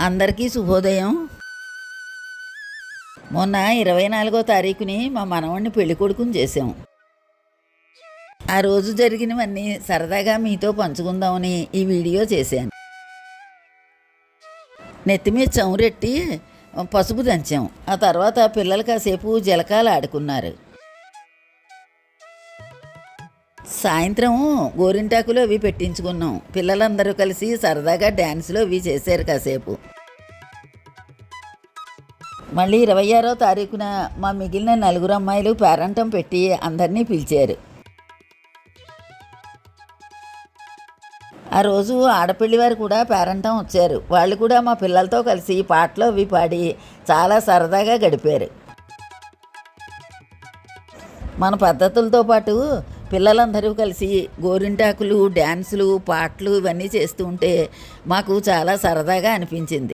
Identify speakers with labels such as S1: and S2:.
S1: అందరికీ శుభోదయం. మొన్న ఇరవై నాలుగో తారీఖుని మా మనవణ్ణి పెళ్ళి కొడుకుని చేసాం ఆ రోజు జరిగినవన్నీ సరదాగా మీతో పంచుకుందామని ఈ వీడియో చేశాను. నెత్తి మీద చమురెట్టి పసుపు దంచాం. ఆ తర్వాత పిల్లలు కాసేపు జలకాలు ఆడుకున్నారు సాయంత్రం గోరింటాకులు అవి పెట్టించుకున్నాం. పిల్లలందరూ కలిసి సరదాగా డ్యాన్సులు అవి చేశారు కాసేపు. మళ్ళీ ఇరవై ఆరో తారీఖున మా మిగిలిన నలుగురు అమ్మాయిలు పేరంటం పెట్టి అందరినీ పిలిచారు. ఆ రోజు ఆడపిల్లి వారు కూడా పేరంటం వచ్చారు. వాళ్ళు కూడా మా పిల్లలతో కలిసి పాటలు అవి పాడి చాలా సరదాగా గడిపారు. మన పద్ధతులతో పాటు పిల్లలందరూ కలిసి గోరింటాకులు డ్యాన్సులు పాటలు ఇవన్నీ చేస్తూ ఉంటే మాకు చాలా సరదాగా అనిపించింది.